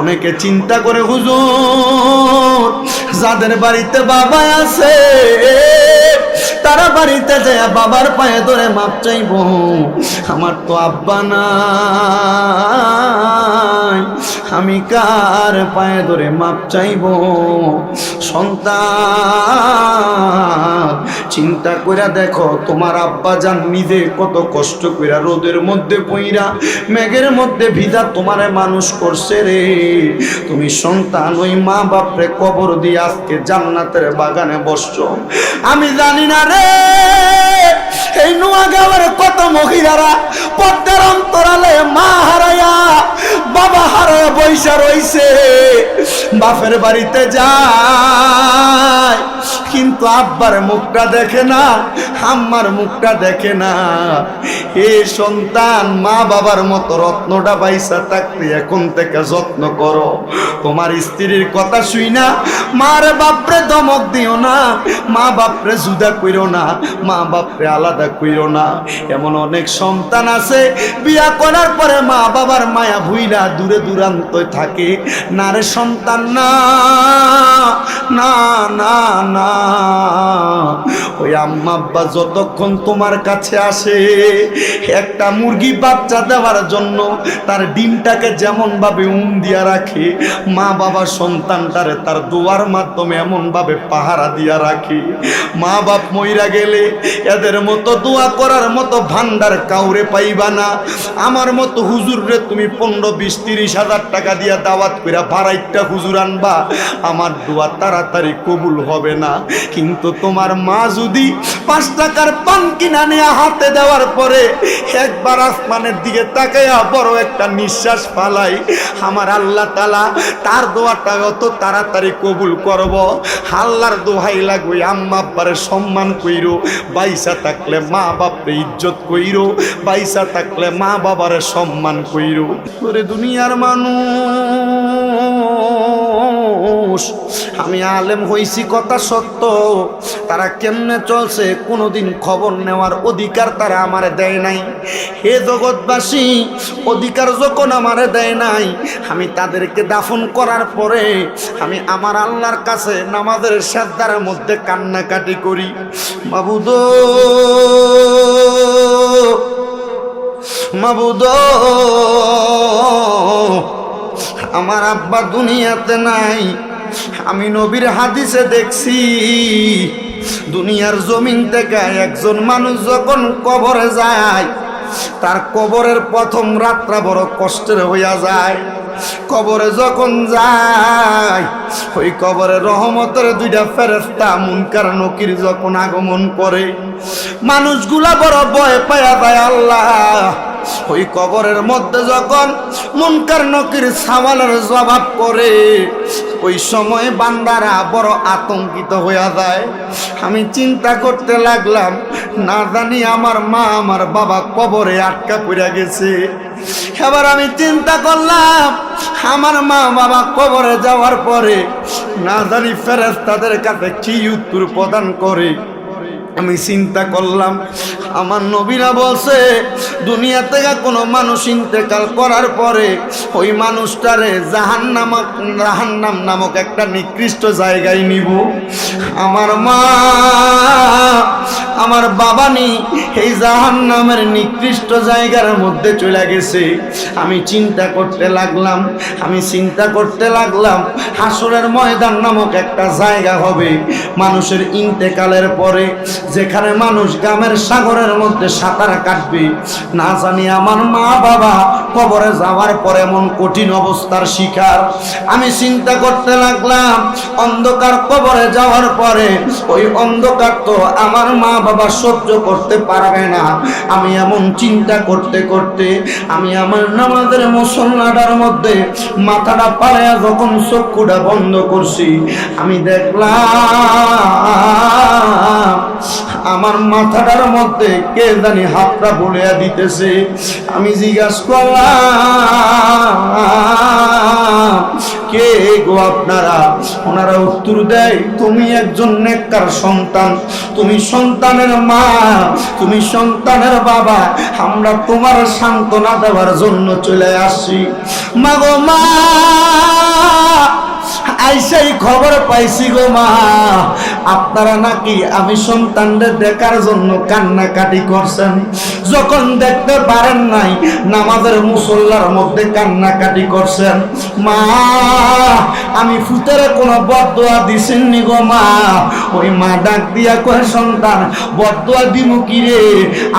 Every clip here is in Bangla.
অনেকে চিন্তা করে, হুজুর, যাদের বাড়িতে বাবা আছে, তারা বাড়িতে যায় বাবার পায়ে ধরে মাপ চাইব। আমার তো আব্বা নাই আমি কার পায়ে ধরে মাপ চাইব? সন্তান, চিন্তা কইরা দেখো, তোমার আব্বা যান নিজে কত কষ্ট কইরা রোদের মধ্যে পইরা মেঘের মধ্যে ভিজা তোমারে মানুষ করছে রে। তুমি সন্তান, ওই মা বাপরে কবর দিয়ে আজকে জান্নাতের বাগানে বসছো। আমি জানি না রে, এই নোয়াগাঁওয়ের কত মহিলারা পদ্মার অন্তরালে মা হারায়া, বাবা হারায়া বৈশা রইছে, বাপের বাড়িতে যায়। কিন্তু আব্বার মুখটা দেখে না, আম্মার মুখটা দেখে না। এ সন্তান মা বাবার মতো রত্নটা পাইসা থাকতে এখন থেকে যত্ন করো। তোমার স্ত্রীর কথা শুই না, মার বাপরে দমক দিও না, মা বাপরে জুদা কইরো না, মা বাপরে আলাদা কইরো না। এমন অনেক সন্তান আছে, বিয়া করার পরে মা বাবার মায়া ভুইরা দূরে দূরান্ত থাকে? না রে সন্তান, না না না না। ওই আম্মা আব্বা যতক্ষণ তোমার কাছে আসে, একটা মুরগি বাচ্চা দেওয়ার জন্য তার ডিমটাকে যেমন ভাবে উম দিয়া রাখে, মা বাবা সন্তানটারে তার দোয়ার মাধ্যমে এমন ভাবে পাহারা দিয়া রাখে। মা বাপ মইরা গেলে এদের মতো দোয়া করার মতো ভান্ডার কাউরে পাইবা না। আমার মতো হুজুররে তুমি পনেরো, বিশ, তিরিশ হাজার টাকা দিয়া দাওয়াত কইরা ভাড়াইটা হুজুর আনবা, আমার দোয়া তাড়াতাড়ি কবুল হবে না। কিন্তু তোমার মা যদি পাঁচ টাকার পান কিনা নিয়ে হাতে দেওয়ার পরে একবার আসমানের দিকে তাকাইয়া বড় একটা নিঃশ্বাস ফালাই। আমার আল্লাহ তালা তার দোয়াটা অত তাড়াতাড়ি কবুল করব। আল্লাহর দোহাই লাগবে, আম্মা সম্মান কইরো, বাইসা থাকলে মা বাপরে ইজ্জত কইরো, বাইসা থাকলে মা বাবারে সম্মান কইরো। ওরে দুনিয়ার মানুষ, আমি আলেম হইছি কথা সত্য, তারা কেমনে চলছে? কোনোদিন খবর নেওয়ার অধিকার তারা আমারে দেয় নাই। হে জগৎবাসী, অধিকার যখন আমারে দেয় নাই, আমি তাদেরকে দাফন করার পরে আমি আমার আল্লাহর কাছে নামাজের শ্রদ্ধার মধ্যে কান্নাকাটি করি। বাবুদ মাবুদ, আমার আব্বা দুনিয়াতে নাই, আমি নবীর হাদিসে দেখছি। দুনিয়ার জমিন থেকে একজন মানুষ যখন কবরে যায়, তার কবরের প্রথম রাত্রা বড় কষ্টের হইয়া যায়। কবরে যখন যায়, ওই কবরে রহমতের দুইটা ফেরেস্তা মুনকার নকির যখন আগমন করে, মানুষগুলা বড় ভয় পায়া যায়, আল্লাহ! ওই কবরের মধ্যে যখন মুনকার নকির সাওয়ালের জবাব করে, ওই সময় বান্দারা বড় আতঙ্কিত হইয়া যায়। আমি চিন্তা করতে লাগলাম, না জানি আমার মা আমার বাবা কবরে আটকা পড়ে গেছে। এবার আমি চিন্তা করলাম, আমার মা বাবা কবরে যাওয়ার পরে না জানি ফেরেস তাদের কাছে কি উত্তর প্রদান করে। আমি চিন্তা করলাম, আমার নবীরা বলছে, দুনিয়া থেকে কোনো মানুষ ইন্তেকাল করার পরে ওই মানুষটারে জাহান নামক জাহান্নাম নামক একটা নিকৃষ্ট জায়গায় নিব। আমার মা আমার বাবা নি এই জাহান নামের নিকৃষ্ট জায়গার মধ্যে চলে গেছে। আমি চিন্তা করতে লাগলাম, আমি চিন্তা করতে লাগলাম, হাসরের ময়দান নামক একটা জায়গা হবে। মানুষের ইন্তেকালের পরে যেখানে মানুষ গ্রামের সাগরের মধ্যে সাঁতার কাটবে, না জানি আমার মা বাবা কবরে যাওয়ার পর এমন কঠিন অবস্থার শিকার। আমি চিন্তা করতে লাগলাম, অন্ধকার কবরে যাওয়ার পরে ওই অন্ধকার তো আমার মা বাবা সহ্য করতে পারবে না। আমি এমন চিন্তা করতে করতে আমি আমার নামাজের মুসল্লাটার মধ্যে মাথাটা পাড়ায় যখন চক্ষুটা বন্ধ করছি, আমি দেখলাম আমার মাথাটার মধ্যে কে জানি হাতটা বলিয়া দিতেছে। আমি জিজ্ঞাসা করলাম কে? গো আপনারা। ওনারা উত্তর দেয়, তুমি একজন নেককার সন্তান। তুমি সন্তানের মা, তুমি সন্তানের বাবা। আমরা তোমার সান্ত্বনা দেওয়ার জন্য চলে আসি। মাগো মা আইসাই খবর পাইছি গো মা। আপনারা নাকি আমি সন্তানদের দেখার জন্য কান্নাকাটি করছেন? যখন দেখতে পারেন নাই, নামাজের মুসল্লার মধ্যে কান্নাকাটি করছেন। মা, আমি ফুতেরে কোনো বদোয়া দিছেননি গো মা। ওই মা, ডাক দিয়া কয়, সন্তান বদোয়া দিমু কি রে?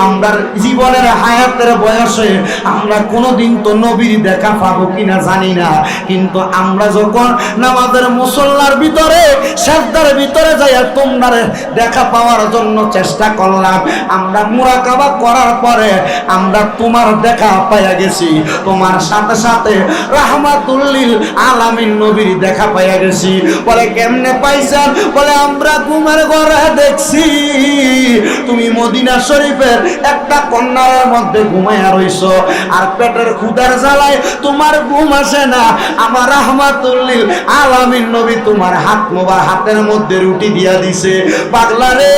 আমরা জীবনের হায়াতের বয়সে আমরা কোনোদিন তো নবীর দেখা পাবো কিনা জানি না। কিন্তু আমরা যখন নামাজের মুসল্লার ভিতরে শ্রদ্ধার ভিতরে যাইয়া তোমরা দেখা পাওয়ার জন্য চেষ্টা করলাম। আমরা মুরাকাবা করার পরে আমরা তোমার দেখা পাইয়া গেছি। তোমার সাথে সাথে রাহমাতুল্লিল আলামিন নবীর দেখা পাইয়া গেছি। বলে, কেমনে পাইছেন? বলে, আমরা ঘুমের ঘরে দেখছি। তুমি মদিনা শরীফের একটা কন্যার মধ্যে ঘুমাইয়া রইছো। আর পেটের ক্ষুদার জ্বালায় তোমার ঘুম আসে না। আমার রাহমাতুল্লিল আলামিন নবী তোমার হাত মোবার হাতের মধ্যে রুটি দিয়া দিছে। পাগলা রে,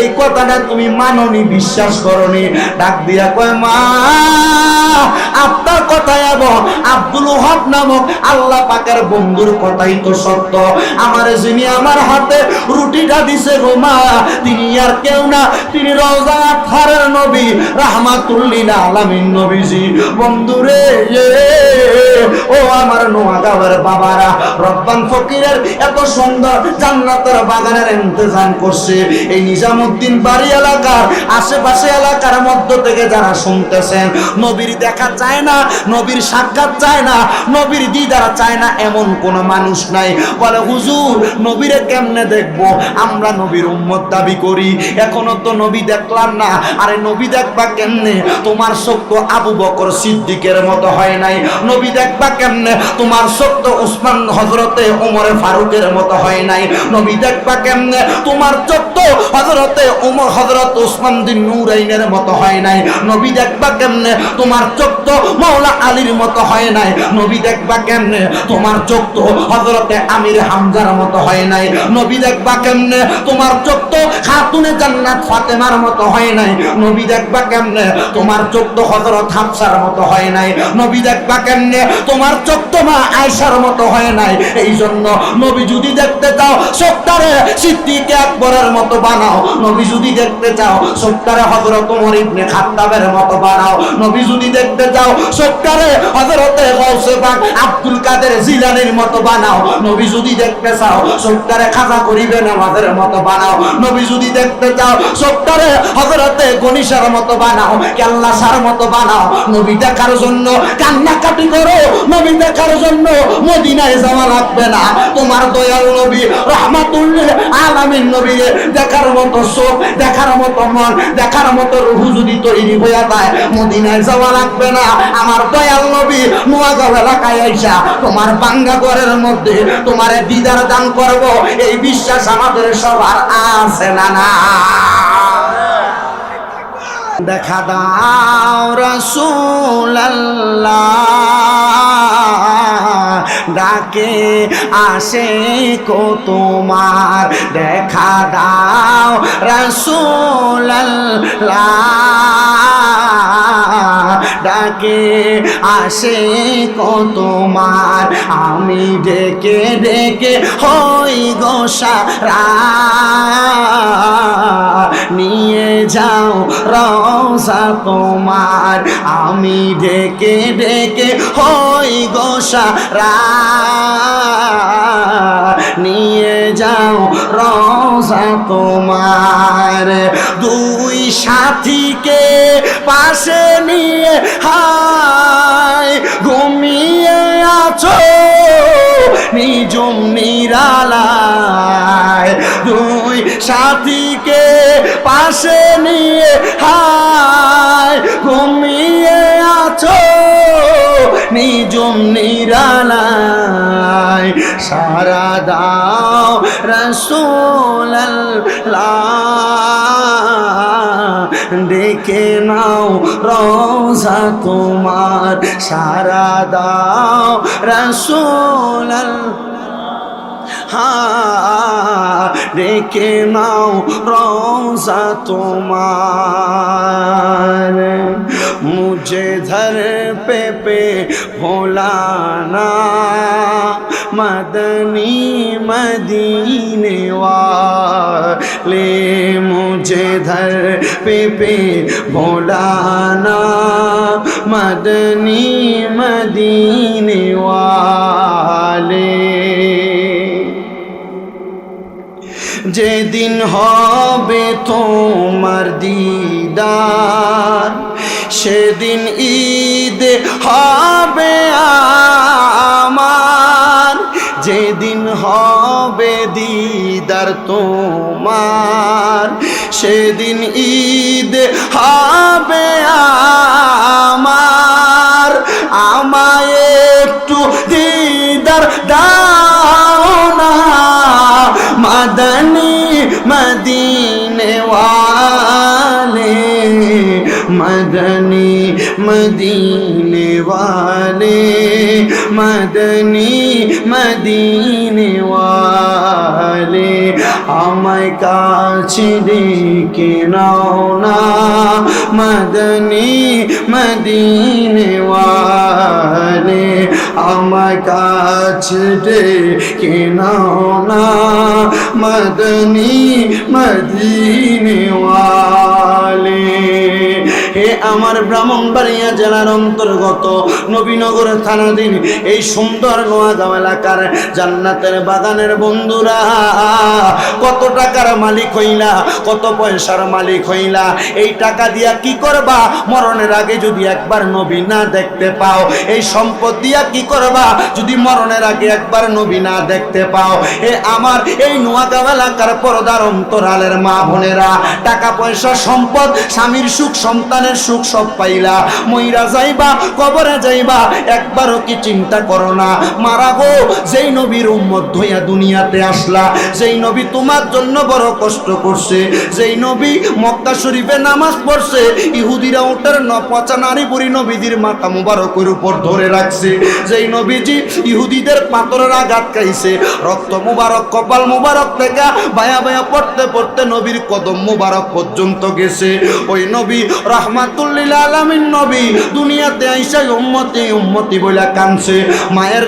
এই কথাটা তুমি মাননি, বিশ্বাস করনি। ডাক দিয়া কয়, মা কথাই এবং আব্দুল হক নামক আল্লাহ পাকের বন্ধুর কথাই তো সত্য। আমার যিনি আমার হাতে রুটিটা দিছে গো মা, তিনি আর কেউ না, তিনি রওজা থারের নবী, রাহমাতুল্লিল আলামিন নবীজি। বন্ধুরে ও আমার নোয়াগাঁওয়ের বাবারা রব্বান ফকিরের এত সুন্দর জান্নাতের বাগানের ইন্তজাম করছে। এই নিজামুদ্দিন বাড়ি এলাকার আশেপাশে এলাকার মধ্য থেকে যারা শুনতেছেন, নবীর দেখা চায় না, নবীর সাক্ষাৎ চায় না, নবীর দিদার চায় না, এমন কোন মানুষ নাই। বলে, হুজুর, নবীরে কেমনে দেখব? আমরা নবীর উম্মত দাবি করি। এখনও তো নবী দেখলাম না। আরে নবী দেখবা কেমনে? তোমার সত্য আবু বকর সিদ্দিকের মতো হয় নাই। নবী দেখবা কেমনে? তোমার সত্য উসমান হজরতে ওমরে ফারুকের মতো হয় নাই। নবী দেখবা কেমনে? তোমার সত্য হজরতে ওমর হজরত উসমান দিন নুরাইনের মতো হয় নাই। নবী দেখবা কেমনে? তোমার চোখ মৌলা আলীর মতো হয় নাই। নবী দেখবা কেমনে? তোমার চোখ হজরতে আমির হামজার মতো হয় নাই। নবী দেখবা কেমনে? তোমার চোখ খাতুনে জান্নাত ফাতেমার মতো হয় নাই। নবী দেখবা কেমনে? তোমার চোখ হজরত হাফসার মতো হয় নাই। নবী দেখবা কেমনে? তোমার চোখ মা আয়সার মতো হয় নাই। এই জন্য নবী যদি দেখতে চাও, সত্তারে সিদ্দিকে আকবরের মতো বানাও। নবী যদি দেখতে চাও, সত্তারে হজরত ওমর ইবনে খাত্তাবের মতো বানাও। নবী যদি দেখতে চাও, সত্তারে হজরতে গৌসে পাক আব্দুল কাদের জিলানির মতো বানাও। নবী যদি দেখতে চাও, সত্তারে খাজা করিবে নামাজের মতো বানাও। নবী যদি দেখতে চাও, সত্তারে হজরতে গনিসার মতো বানাও, কেল্লাসার মতো বানাও। নবী দেখার জন্য কান্নাকাটি করো। নবী দেখার জন্য মদিনায় যাওয়া লাগবে না। তোমার দয়াল নবী রহমাতুল্লাহ আলামিন নবী দেখার মতো চোখ দেখার মতো মন, দেখার মতো রুহু যদি তৈরি হয়ে যায়, মদিনায় যাওয়া লাগবে না। আমার দয়াল নবী নোয়াগাঁও এলাকায় আইসা তোমার বাঙ্গা ঘরের মধ্যে তোমার দিদার দান করব। এই বিশ্বাস আমাদের সবার আছে না না? দেখা দাও রসুল্লাহ ডাকে, আসে কো তোমার? দেখা দাও রসুল্লাহ ডাকে, আসে কো তোমার? আমি ডেকে ডেকে হই গোসারা নিয়ে যাও রসা তোমার। আমি ডেকে ডেকে হই গোসারা নিয়ে যাও রওজা তোমার। দুই সাথীকে পাশে নিয়ে হাই ঘুমিয়ে আছো নিজম নিরালায়। দুই সাথীকে পাশে নিয়ে হাই ঘুমিয়ে আছো নিজম নিরালায় সারা দাও রসোল্লাহ ডেকে নাও রোজা তোমার সারা দাও রসোল্লাহ हाँ देखे नाও रोजा तुम्हार। मुझे धर पे पे भोलाना, मदनी मदीने वाले। मुझे धर पे पे भोलाना, मदनी मदीने वाले। যেদিন হবে তোমার দিদার, সেদিন ঈদ হবে আমার। যেদিন হবে দিদার তোমার, সেদিন ঈদ হবে আমার। আমায় একটু দিদার मदनी मदीने वाले मदनी मदीने वाले। মদনী মদিনে ওয়ালে আমায় কাছে ডেকে নাও না। মদনী মদিনে ওয়ালে আমায় কাছে ডেকে নাও না। মদনী মদিনে ওয়ালে হে আমার ব্রাহ্মণবাড়িয়া জেলার অন্তর্গত নবীনগর থানাধীন এই সুন্দর নোয়াগাঁও এলাকার জান্নাতের বাগানের বন্ধুরা, কত টাকার মালিক হইলা, কত পয়সার মালিক হইলা, এই টাকা দিয়া কি করবা? মরণের আগে যদি একবার নবী না দেখতে পাও, এই সম্পদ দিয়া কি করবা? যদি মরণের আগে একবার নবী না দেখতে পাও, এ আমার এই নোয়াগাঁও এলাকার পর্দার অন্তরালের মা বোনেরা, টাকা পয়সা সম্পদ, স্বামীর সুখ সন্তানের সুখ সব পাইলা। মইরা যাইবা, কবরে যাইবা, একবারও কি চিন্তা করো না। মারা গো, যেই নবীর উম্মত হইয়া দুনিয়াতে আসলা, যেই নবী তোমার জন্য বড় কষ্ট করছে, যেই নবী মক্কা শরীফে নামাজ পড়ছে, ইহুদিরা ওটার ন পচা নারী বুড়ি নবীদের মাথা মুবারকের উপর ধরে রাখছে, যেই নবীজি ইহুদিদের পাথরের আঘাত খাইছে, রক্ত মুবারক, কপাল মুবারক থেকে বায়া বায়া পড়তে পড়তে নবীর কদম মুবারক পর্যন্ত গেছে। ওই নবী রহমাতুল্লিল আলামিন নবী, দুনিয়াতে আইসা উম্মতি উম্মতি বইলা কানছে। মায়ের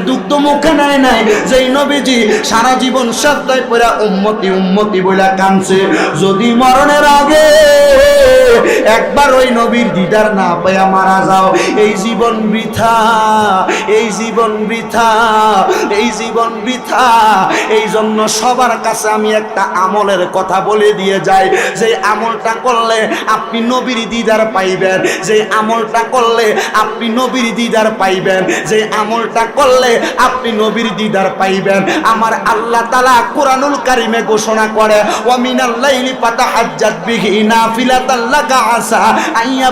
মুখে নাই নাই। যেই নবীজি সারা জীবন শ্রদ্ধায় পড়া উম্মতি উম্মতি বইলা কানছে। যদি মরণের আগে একবার ওই নবীর দিদার না পাইয়া মারা যাও, এই জীবন বৃথা, এই জীবন বৃথা, এই জীবন বৃথা। এই জন্য সবার কাছে আমি একটা আমলের কথা বলে দিয়ে যাই। যে আমলটা করলে আপনি নবীর দিদার পাইবেন। যে আমলটা করলে আপনি নবীর দিদার পাইবেন। যে আমলটা করলে আপনি নবীর দিদার পাইবেন। আমার আল্লাহ তালা কোরআনুল কারিমে ঘোষণা করে নাফিলাতাল লাকা আসা আইয়া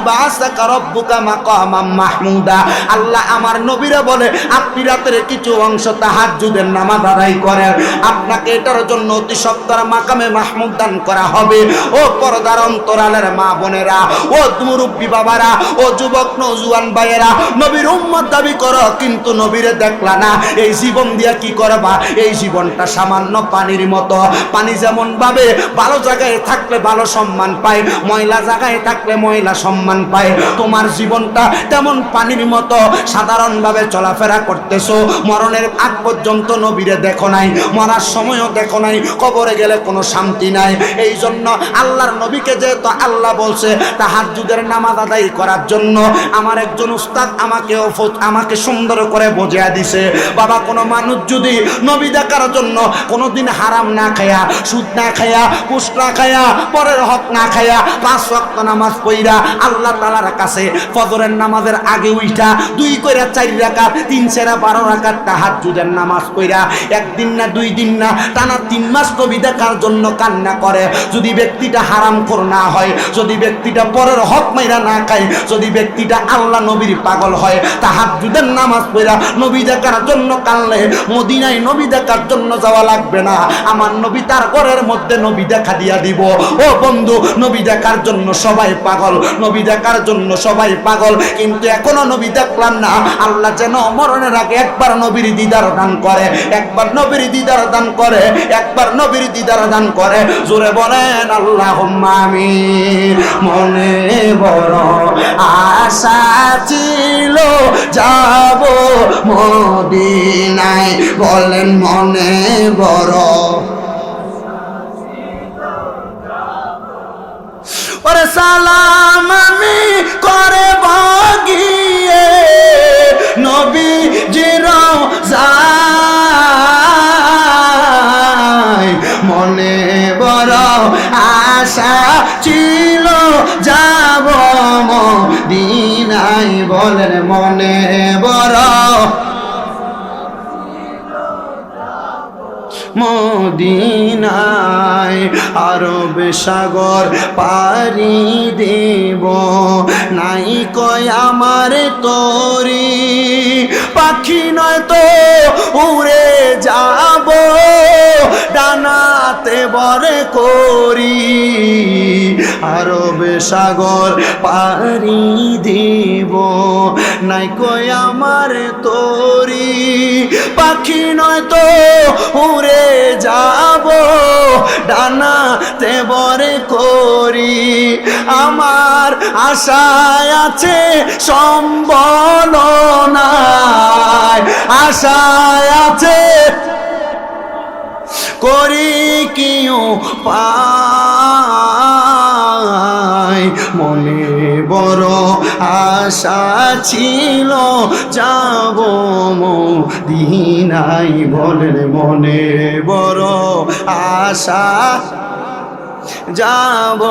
মাহমুদা। আল্লাহ আমার নবীরা বলে, আপনি রাতের কিছু অংশ তাহাজ্জুদের নামাজ আদায় করেন। আপনাকে এটার জন্য অতি সত্তর মাকামে মাহমুদ দান করা হবে। ও পর্দার অন্তরালের মা বোনেরা, ও মুরব্বী বাবারা ও যুবক নজুয়ান ভাইয়েরা, নবীর উম্মত দাবি করো, কিন্তু নবীরে দেখলা না। এই জীবন দিয়া কি করবা? এই জীবনটা সামান্য পানির মতো। পানি যেমন ভাবে ভালো জায়গায় থাকলে ভালো সম্মান পায়, ময়লা জায়গায় থাকলে ময়লা সম্মান পায়। তোমার জীবনটা তেমন পানির মতো। সাধারণভাবে চলাফেরা করতেছো। মরণের আগ পর্যন্ত নবীরে দেখো নাই, মরার সময়ও দেখো নাই, কবরে গেলে কোনো শান্তি নাই। এই জন্য আল্লাহর নবীকে যেহেতু আল্লাহ বলছে তাহাজ্জুদের নামাজ আদায় করার জন্য আমার একজন উস্তাদ আমাকে আমাকে সুন্দর করে বোঝা দিছে, বাবা, কোনো মানুষ যদি নবী দেখার জন্য কোনোদিন হারাম না খায়া, সুদ না খায়া কুস না খায়া, পরের হক না খায়া, পাঁচ ওয়াক্ত নামাজ পইরা আল্লাহ তালার কাছে ফজরের নামাজের আগে উইঠা দুই কইরা চারি রাকাত, তিন সেরা বারো রাকাত তাহাজ্জুদের নামাজ পইরা একদিন না দুই দিন না টানা তিন মাস নবী দেখার জন্য কান্না করে। যদি ব্যক্তিটা হারাম কর না হয়, যদি ব্যক্তিটা পরের হক মাইরা না খায়। যদি ব্যক্তিটা আল্লাহ নবীর পাগল হয়, তাহাজ্জুদের নামাজ পইরা নবী দেখার জন্য কানলে, মদিনায় নবী দেখার জন্য যাওয়া লাগবে না। আমার নবী তার ঘরের মধ্যে নবী দেখা দিয়া দিব। ও বন্ধু, নবী দেখার জন্য সবাই পাগল, নবী দেখার জন্য সবাই পাগল। কিন্তু এখনও নবী দেখলাম না। আল্লাহ যেন মরণের আগে একবার নবীর দিদার দান করে, একবার নবীর দিদার দান করে, একবার নবীর দিদার দান করে। জোরে বলেন আল্লাহ আমি মনে বড় আশা ছিল, যাব মদিনায়, বলেন মনে বড়। ওরে সালাম আমি করে বাগিয়ে নবী জিরো মনে বড় আশা ছিল, যাব দিনাই বলেন মনে বড়। মদিনায় আরব সাগর পারি দেব। নাই কয় আমার তরি, পাখি নয় তো উড়ে যাব ডানাতে বরে করি, আরব সাগর পারি দেব। নাই কয় আমার তরি, পাখি নয় তো উড়ে যাব। ডানাতে বরে করি, আমার আশায় আছে সম্বল নাই আশায় আছে করি কিউ পাই মনে বড় আশা ছিল, যাব দিনাই বলেন মনে বড় আশা। যাব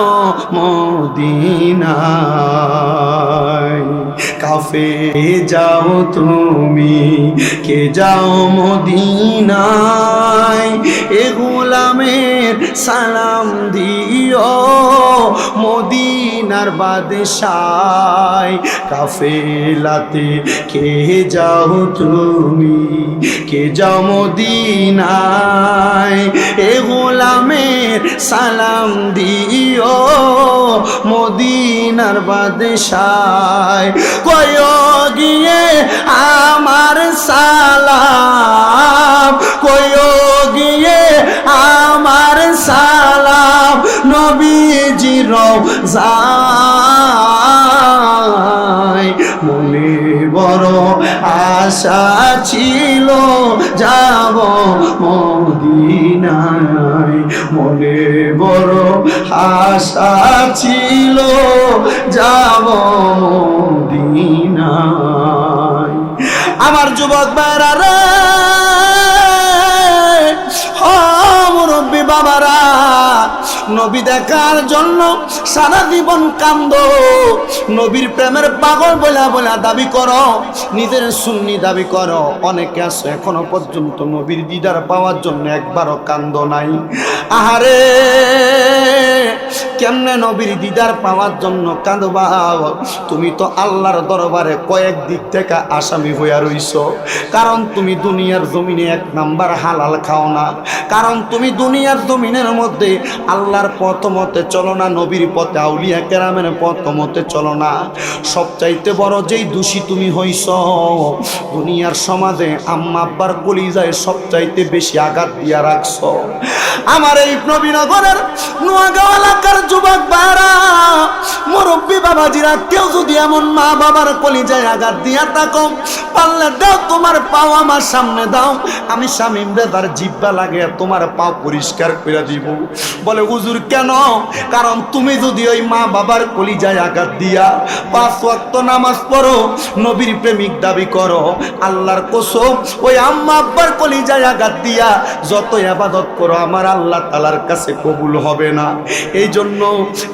মদিনায়। কাফে যাও তুমি, কে যাও মদিনায়? এ গোলামের সালাম দিও মদিনার বাদশায়। কাফেলাতে কে যাও তুমি, কে যাও মদিনায়? এ গোলামের সালাম দিও মদিনার বাদশায়। কয় গিয়ে আমার সালাম? কয় গিয়ে আমার সালাম? নবীজির যায় মনে বড় আশা ছিল যাব মদিনায়। মনে বড় আশা ছিল যাব মদিনায়। আমার যুবক বেড়ারে মুরব্বী বাবারা নবী দেখার জন্য সারা জীবন কান্দ। নবীর প্রেমের পাগল বলা বলা দাবি করো, নিজের সুন্নি দাবি করো। অনেকে আছে এখনও পর্যন্ত নবীর দিদার পাওয়ার জন্য একবারও কান্দ নাই। আহারে কেমনে নবীর দিদার পাওয়ার জন্য কাঁদবা? তুমি তো আল্লাহর দরবারে কয়েক দিক থেকে আসামি হইয়া রইছ। কারণ তুমি দুনিয়ার জমিনে এক নাম্বার হালাল খাও না। কারণ তুমি দুনিয়ার জমিনের মধ্যে আল্লাহর প্রথমতে চলো না, নবীর পথে, আউলিয়া কেরামের প্রথমতে চলো না। সবচাইতে বড় যেই দোষী তুমি হইছ, দুনিয়ার সমাজে আম্মা আব্বার কলিজায় সবচাইতে বেশি আঘাত দিয়া রাখছ। আমার এই নবীনগরের নোয়াগাঁও এলাকার যুবক বারা মুরব্বী বাবাজিরা, কেউ যদি এমন মা বাবার কলিজায় আঘাত দিয়া থাকো, পারলে দাও তোমার পাও আমার সামনে দাও, আমি স্বামীম তার জিব্বা লাগে তোমার পা পরিষ্কার করে দিব। বলে, হুজুর, কেন? কারণ তুমি যদি ওই মা বাবার কলিজায় আঘাত দিয়া, পাঁচ ওয়াক্ত নামাজ পড়ো, নবীর প্রেমিক দাবি করো, আল্লাহর কসম, ওই আম্মা আব্বার কলিজায় আঘাত দিয়া যত আবাদত করো, আমার আল্লাহ তালার কাছে কবুল হবে না। এই জন্য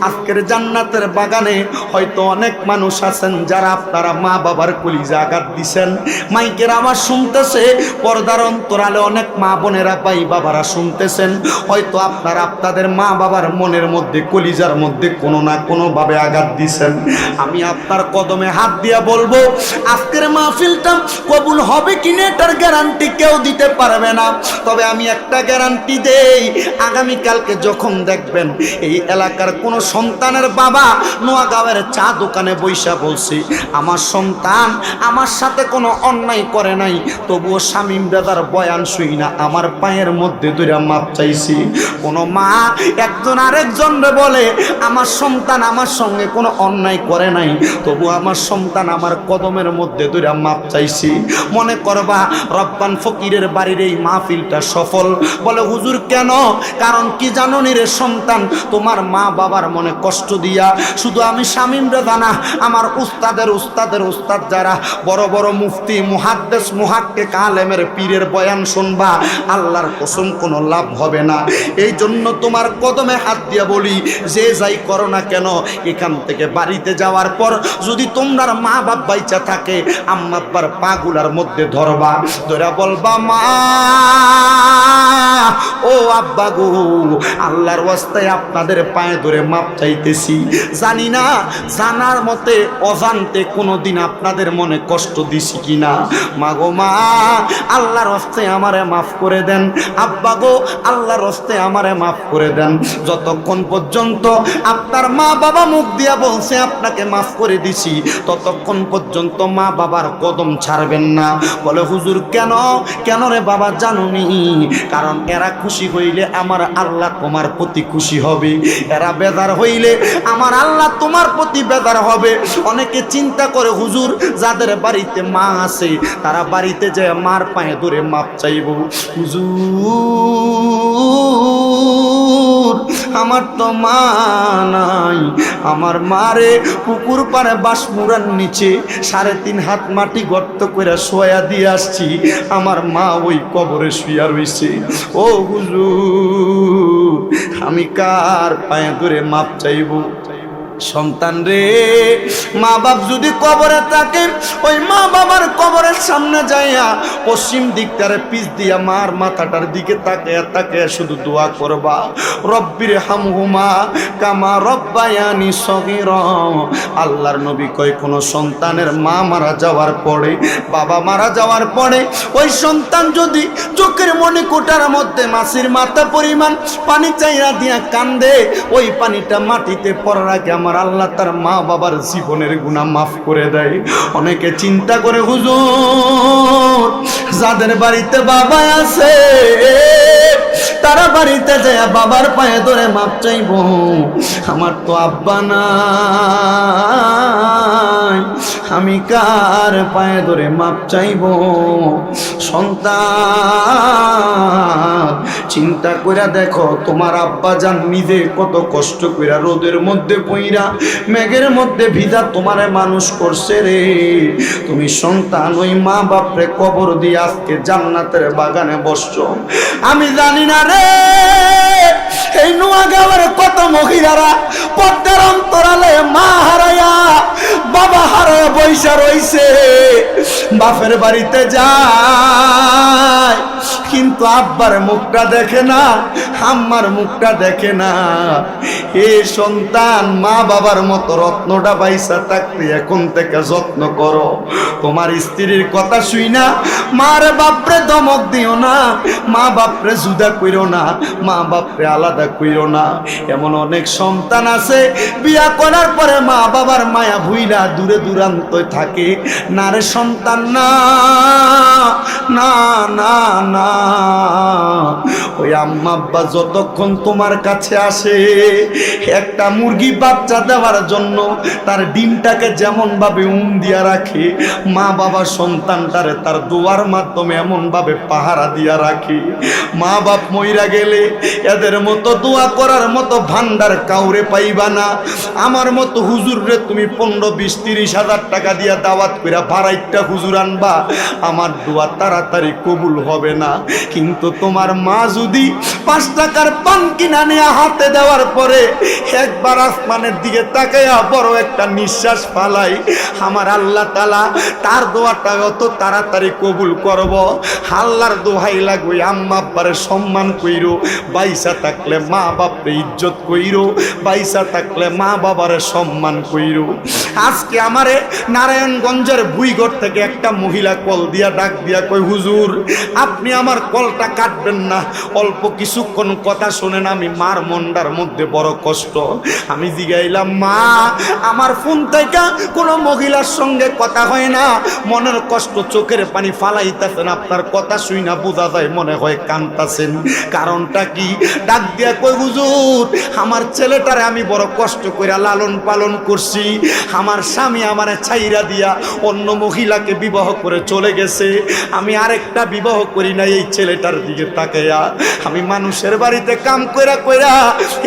আজকের জান্নাতের বাগানে হয়তো অনেক মানুষ আছেন যারা আপনারা মা বাবার কলিজা আঘাত দিছেন। মাইকের আমার শুনতেছে, পর্দার অন্তরালে অনেক মা বোনেরা ভাই বাবারা শুনতেছেন। হয়তো আপনারা আপনাদের মা বাবার মনের মধ্যে, কলিজার মধ্যে কোনো না কোনোভাবে আঘাত দিছেন। আমি আপনার কদমে হাত দিয়া বলব, আজকের মাহফিলটা কবুল হবে কিনা এটার গ্যারান্টি কেউ দিতে পারবে না। তবে আমি একটা গ্যারান্টি দেই, আগামীকালকে যখন দেখবেন এই এলাকা এলাকার কোন সন্তানের বাবা নোয়াগাঁওয়ের চা দোকানে বৈশা বলছে, আমার সন্তান আমার সাথে কোনো অন্যায় করে নাই, তবুও স্বামীম দাদার বয়ান শুই না, আমার পায়ের মধ্যে দুইটা মাপ চাইছি। কোনো মা একজন আরেকজন বলে, আমার সন্তান আমার সঙ্গে কোনো অন্যায় করে নাই তবু আমার সন্তান আমার কদমের মধ্যে দুইটা মাপ চাইছি। মনে করবা, রব্বান ফকিরের বাড়ির এই মাহফিলটা সফল। বলে, হুজুর কেন? কারণ কি জানো রে সন্তান, তোমার মা বাবার মনে কষ্ট দিয়া, শুধু আমি স্বামীম রেদা না, আমার উস্তাদের উস্তাদের উস্তাদ যারা, বড় বড় মুফতি, মুহাদ্দেস মুহাক্কে কালেমের পীরের বয়ান শুনবা, আল্লাহর কসম কোনো লাভ হবে না। এই জন্য তোমার কদমে হাত দিয়া বলি, যে যাই করো না কেন, এখান থেকে বাড়িতে যাওয়ার পর যদি তোমরা মা বাপ বাইচা থাকে আম্মা আব্বার পাগুলার মধ্যে ধরবা। ধরা বলবা, মা, ও আব্বা গো আল্লাহর ওয়াস্তায় আপনাদের পায়ে ধরে মাপ চাইতেছি। জানি না, জানার মতে অজান্তে কোনোদিন আপনাদের মনে কষ্ট দিছি কি না মা গো মা, আল্লাহর হস্তে আমারে মাফ করে দেন। আব্বা গো, আল্লাহর হস্তে আমারে মাফ করে দেন। যতক্ষণ পর্যন্ত আপনার মা বাবা মুখ দিয়া বলছে, আপনাকে মাফ করে দিছি, ততক্ষণ পর্যন্ত মা বাবার কদম ছাড়বেন না। বলে, হুজুর, কেন? কেন রে বাবা, জানুনি? কারণ এরা খুশি হইলে আমার আল্লাহ তোমার প্রতি খুশি হবে। এরা বেজার হইলে, আমার আল্লাহ তোমার প্রতি বেজার হবে। অনেকে চিন্তা করে, হুজুর, যাদের বাড়িতে মা আছে, তারা বাড়িতে যে মার পায়ে ধরে মাপ চাইব। হুজুর আমার তো মা নাই। আমার মারে পুকুর পারে বাসমুরার নিচে সাড়ে তিন হাত মাটি গর্ত করে শোয়া দিয়ে আসছি। আমার মা ওই কবরে শুয়া রয়েছে ও হুজুর, আমি কার পায়ে ধরে মাপ চাইব? সন্তান রে। মা বাপ যদি কবরে থাকে, ওই মা বাবার কবরের সামনে যাইয়া পশ্চিম দিকটারে পিস দিয়া মার মাথাটার দিকে তাকে তাকে শুধু দোয়া করবা। রব্বির হামহুমা কামা রব্বায়ানি সগির। আল্লাহর নবী কয়, কোনো সন্তানের মা মারা যাওয়ার পরে, বাবা মারা যাওয়ার পরে, ওই সন্তান যদি চোখের মনে কোটার মধ্যে মাসির মাথা পরিমাণ পানি চাইরা দিয়া কান্দে, ওই পানিটা মাটিতে পড়ার আগে আমার আল্লাহ তার মা বাবার জীবনের গুণা মাফ করে দেয়। অনেকে চিন্তা করে, হুজুর, যাদের বাড়িতে বাবা আছে, তারা বাড়িতে যায় বাবার পায়ে ধরে মাপ চাইব। আমার তো আব্বা আমি কার পায়ে ধরে মাপ চাইব? সন্তান, চিন্তা কইরা দেখো, তোমার আব্বা যান নিজে কত কষ্ট কইরা রোদের মধ্যে পইরা, মেঘের মধ্যে ভিজা তোমারে মানুষ করছে রে। তুমি সন্তান, ওই মা বাপরে কবর দিয়ে আজকে জান্নাতের বাগানে বসছো। আমি জানি না রে, এই নোয়াগাঁওয়ের কত মহিলারা পদ্মার অন্তরালে মা হারায়া বাবা হারায়া বৈশা রইছে। বাপের বাড়িতে যায়, কিন্তু আব্বার মুখটা দেখে না, আম্মার মুখটা দেখে না। এ সন্তান মা বাবার মতো রত্নটা বাইসা থাকতে এখন থেকে যত্ন করো। তোমার স্ত্রীর কথা শুই না, মার বাপরে ধমক দিও না, মা বাপরে জুদা কইরো না, মা বাপরে আলাদা কইরো না। এমন অনেক সন্তান আছে, বিয়া করার পরে মা বাবার মায়া ভুইলা দূরে দূরান্ত থাকে। না রে সন্তান, না না না না। ওই আম্মা আব্বা যতক্ষণ তোমার কাছে আসে, একটা মুরগি বাচ্চা দেওয়ার জন্য তার ডিমটাকে যেমন ভাবে উম দিয়া রাখে, মা বাবা সন্তানটারে তার দোয়ার মাধ্যমে এমন ভাবে পাহারা দিয়া রাখে। মা বাপ মইরা গেলে এদের মতো দোয়া করার মতো ভান্ডার কাউরে পাইবা না। আমার মতো হুজুর রে তুমি পনেরো বিশ তিরিশ হাজার টাকা দিয়া দাওয়াত কইরা ভাড়াইটা হুজুর আনবা, আমার দোয়া তাড়াতাড়ি কবুল হবে না। কিন্তু তোমার মা যদি পাঁচ টাকার পান কিনা নিয়ে হাতে দেওয়ার পরে একবার আসমানের দিকে তাকাইয়া বড় একটা নিঃশ্বাস ফালাই, আমার আল্লাহ তালা তার দোয়াটা অত তাড়াতাড়ি কবুল করব। আল্লাহর দোহাই লাগবে, আম্মা আব্বারে সম্মান কইরো, বাইসা থাকলে মা বাপরে ইজ্জত কইরো, বাইসা থাকলে মা বাবারে সম্মান কইরো। আজকে আমারে নারায়ণগঞ্জের ভুইগড় থেকে একটা মহিলা কল দিয়া ডাক দিয়া কই হুজুর, আপনি আমার কলটা কাটবেন না। অল্প কিছুক্ষণ কথা শুনেন, আমি মার মন্ডার মধ্যে বড় কষ্ট। আমি জিগাইলাম, মা, আমার ফোন থেকে কোনো মহিলার সঙ্গে কথা হয় না। মনের কষ্ট চোখের পানি ফালাইতেছেন, আপনার কথা শুই না, বোঝা যায় মনে হয় কানতাছেন। কারণটা কি? ডাক দিয়া কই হুজুর, আমার ছেলেটারে আমি বড় কষ্ট করে লালন পালন করছি। আমার স্বামী আমারে ছাইরা দিয়া অন্য মহিলাকে বিবাহ করে চলে গেছে। আমি আরেকটা বিবাহ করি না এই ছেলেটার দিকে তাকাইয়া। আমি মানুষের বাড়িতে কাম কইরা কইরা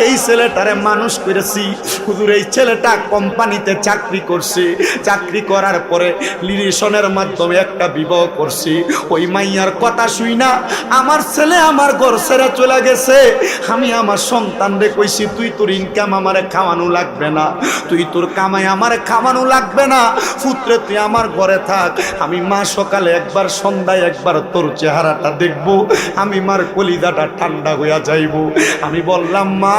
এই ছেলেটারে মানুষ করেছি হুজুর, এই ছেলেটা কোম্পানিতে চাকরি করছে। চাকরি করার পরে লিরেশনের মাধ্যমে একটা বিবাহ করছি। ওই মাইয়ার কথা শুই না। আমার ছেলে আমার ঘর ছেড়ে চলে গেছে। আমি আমার সন্তানরে কইছি, তুই তোর ইনকাম আমারে খাওয়ানো লাগবে না। তুই তোর কামাই আমারে খাওয়ানো লাগবে না। পুত্রে, তুই আমার ঘরে থাক। আমি মা সকালে একবার, সন্ধ্যায় একবার তোর চেহারাটা দেখব। আমি মার কলিজাটা ঠান্ডা হইয়া যাইব। আমি বললাম, মা,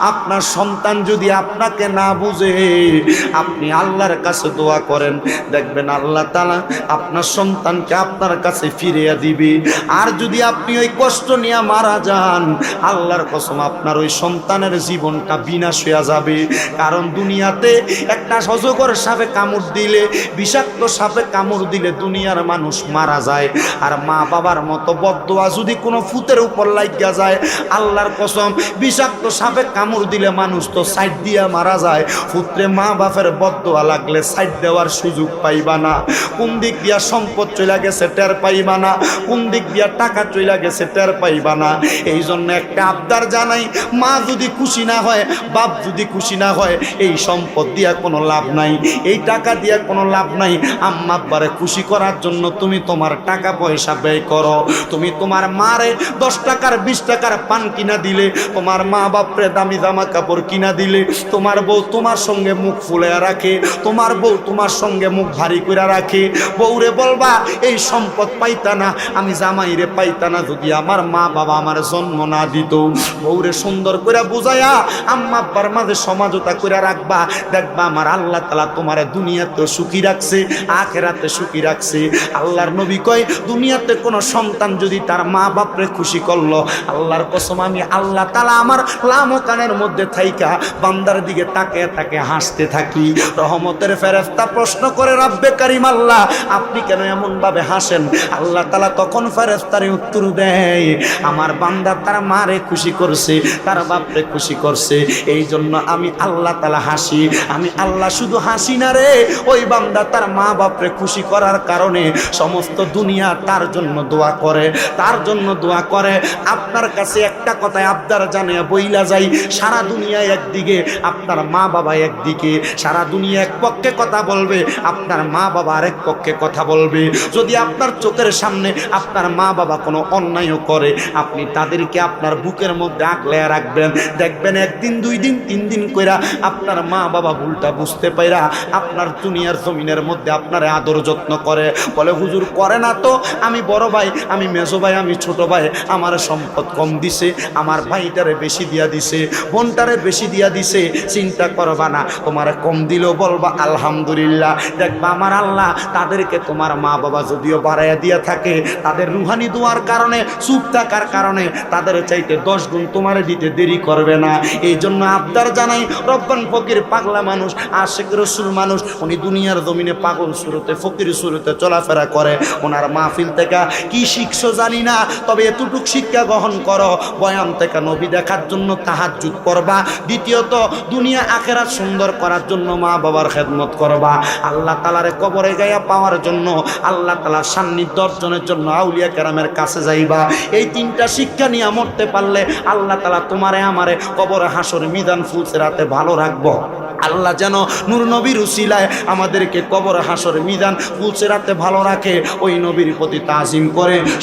আপনার সন্তান যদি আপনাকে না বুঝে, আপনি আল্লাহর কাছে দোয়া করেন। দেখবেন আল্লাহ তালা আপনার সন্তানকে আপনার কাছে ফিরিয়ে দিবে। আর যদি আপনি ওই কষ্ট নিয়ে মারা যান, আল্লাহর কসম আপনার ওই সন্তানের জীবনটা বিনাশ হয়ে যাবে। কারণ দুনিয়াতে একটা সজগর সাপে কামড় দিলে, বিষাক্ত সাপে কামড় দিলে দুনিয়ার মানুষ মারা যায়। আর মা বাবার মতো বদোয়া যদি কোনো ফুতের উপর লাগিয়া যায়, আল্লাহর কসম, বিষাক্ত সাপে কামড় দিলে মানুষ তো সাইড দিয়া মারা যায়। পুত্রে মা বাপের বদোয়া লাগলে সাইড দেওয়ার সুযোগ পাইবা না। কোন দিক দিয়া সম্পদ চলে গেছে টের পাইবা না। কোন দিক দিয়া টাকা চলে গেছে টের পাইবা না। এই জন্য একটা আবদার জানাই, মা যদি খুশি না হয়, বাপ যদি খুশি না হয়, এই সম্পদ দিয়া কোনো লাভ নাই। এই টাকা দিয়া কোনো লাভ নাই। আম্মা আব্বারে খুশি করার জন্য তুমি তোমার টাকা পয়সা ব্যয় করো। তুমি তোমার মারে দশ টাকার, বিশ টাকার পান কিনা দিলে। তোমার মা বাপরে দামি জামা কাপড় কিনা দিলে। তোমার বউ তোমার সঙ্গে মুখ ফুলে রাখে। তোমার বউ তোমার সঙ্গে মুখ ভারী করে রাখে। বউরে বলবা, এই সম্পদ পাইতা না, আমি জামাইরে পাইতা না। যদি আমার মা বাবা আমার জন্ম না দিত। বউরে সুন্দর করে বুঝাইয়া, আম্মা আব্বার মাঝে সমাজতা করে রাখবা। দেখবা আমার আল্লাহ তালা তোমার দুনিয়াতে সুখী রাখছে, আখেরাতে সুখী রাখছে। আল্লাহর নবী কয়, দুনিয়াতে কোনো সন্তান যদি তার মা বাপরে খুশি করল, আল্লাহর কসম আমি আল্লাহ তালা আমার লামকানের মধ্যে থাইকা বান্দার দিকে তাকে তাকে হাসতে থাকি। রহমতের ফেরেস্তা প্রশ্ন করে, রাব্বে কারিম আল্লাহ, আপনি কেন এমন ভাবে হাসেন? আল্লাহ তালা তখন ফেরেস্তারে উত্তর দেয়, আমার বান্দা তার মারে খুশি করছে, তার বাপরে খুশি করছে এই জন্য আমি আল্লাহ তালা হাসি আমি আল্লাহ শুধু হাসি না রে, ওই বান্দা তার মা বাপরে খুশি করার কারণে সমস্ত দুনিয়া তার জন্য দোয়া করে, তার জন্য দোয়া করে। আপনার কাছে একটা কথায় আবদার জানে বইলা যাই, সারা দুনিয়া একদিকে, আপনার মা বাবা একদিকে। সারা দুনিয়া এক পক্ষে কথা বলবে, আপনার মা বাবা আরেক পক্ষে কথা বলবে। যদি আপনার চোখের সামনে আপনার মা বাবা কোনো অন্যায়ও করে, আপনি তাদেরকে আপনার বুকের মধ্যে আঁকলে রাখবেন। দেখবেন একদিন, দুই দিন, তিন দিন কইরা আপনার মা বাবা ভুলটা বুঝতে পাইরা আপনার দুনিয়ার জমিনের মধ্যে আপনার আদর যত্ন করে। বলে, হুজুর, করে না তো। আমি বড় ভাই, আমি মেজো ভাই, আমি ছোট ভাই। আমার সম্পদ কম দিছে, আমার ভাইটারে বেশি দিয়া দিছে, বোনটারে বেশি দিয়া দিছে। চিন্তা করবা না, তোমার কম দিলেও বলবা, আলহামদুলিল্লাহ। দেখবা আমার আল্লাহ, তাদেরকে তোমার মা বাবা যদিও বাড়াইয়া দিয়া থাকে, তাদের রুহানি দোয়ার কারণে, চুপ থাকার কারণে, তাদের চাইতে দশ গুণ তোমারে দিতে দেরি করবে না। এই জন্য আবদার জানাই, রব্বান ফকির পাগলা মানুষ, আশেক রসুল মানুষ, উনি দুনিয়ার জমিনে পাগল শুরুতে ফকির শুরুতে চলাফেরা করে। ওনার মাহফিল থেকে কি শিখছো জানি না, তবে এতটুক শিক্ষা গ্রহণ করো। বয়ান থেকে নবী দেখার জন্য তাহাজুদ করবা। দ্বিতীয়ত, দুনিয়া আখেরা সুন্দর করার জন্য মা বাবার খেদমত করবা। আল্লাহ তালারে কবরে গায়া পাওয়ার জন্য, আল্লাহ তালার সান্নিধ্য অর্জনের জন্য আউলিয়া কেরামের কাছে যাইবা। এই তিনটা শিক্ষা নিয়ে মরতে পারলে আল্লাহ তালা তোমারে আমারে কবরে হাসর মিদান ফুলসেরাতে ভালো রাখব। আল্লাহ যেন নূর নবীর উসিলায় আমাদেরকে কবর হাসর মিদান ফুলসেরাতে ভালো রাখে, ওই নবীর প্রতি তাজিম করে